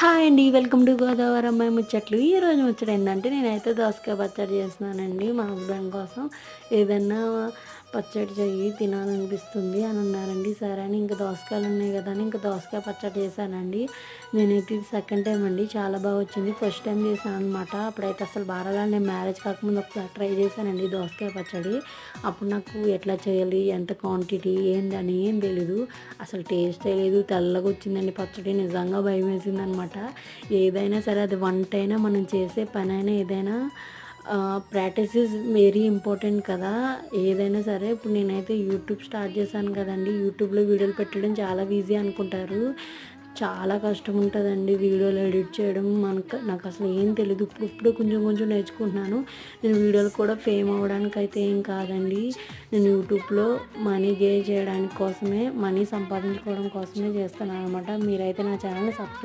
Hi అండి welcome to Godavari అమ్మాయి ముచ్చట్లు. ఈ రోజు ముచ్చట ఏంటంటే నేనైతే దోసకాయ పచ్చడి చేస్తున్నానండి మా హస్బెండ్ కోసం. ఏదన్నా పచ్చడి చెయ్యి తినాలనిపిస్తుంది అని అన్నారండి. సరే అని ఇంకా దోసకాయలు ఉన్నాయి కదా అని ఇంకా దోసకాయ పచ్చడి చేశానండి. నేనైతే ఇది సెకండ్ టైం అండి. చాలా బాగా వచ్చింది. ఫస్ట్ టైం చేశాను అనమాట అప్పుడైతే అసలు బాగా నేను మ్యారేజ్ కాకముందు ఒకసారి ట్రై చేశానండి దోసకాయ పచ్చడి. అప్పుడు నాకు ఎట్లా చేయాలి ఎంత క్వాంటిటీ ఏందని ఏం తెలీదు. అసలు టేస్ట్ తెలియదు తెల్లగా వచ్చిందండి పచ్చడి. నిజంగా భయం వేసింది అనమాట ఏదైనా సరే అది వంట అయినా మనం చేసే పని అయినా ఏదైనా ప్రాక్టీస్ ఇస్ వెరీ ఇంపార్టెంట్ కదా. ఏదైనా సరే ఇప్పుడు నేనైతే యూట్యూబ్ స్టార్ట్ చేశాను కదండి. యూట్యూబ్లో వీడియోలు పెట్టడం చాలా ఈజీ అనుకుంటారు. చాలా కష్టం ఉంటుందండి వీడియోలు ఎడిట్ చేయడం. మనకు నాకు అసలు ఏం తెలియదు ఇప్పుడు ఇప్పుడు కొంచెం కొంచెం నేర్చుకుంటున్నాను. నేను వీడియోలు కూడా ఫేమ్ అవ్వడానికి అయితే ఏం కాదండి. నేను యూట్యూబ్లో మనీ గే చేయడానికి కోసమే మనీ సంపాదించుకోవడం కోసమే చేస్తాను అనమాట మీరైతే నా ఛానల్ని సబ్స్క్రైబ్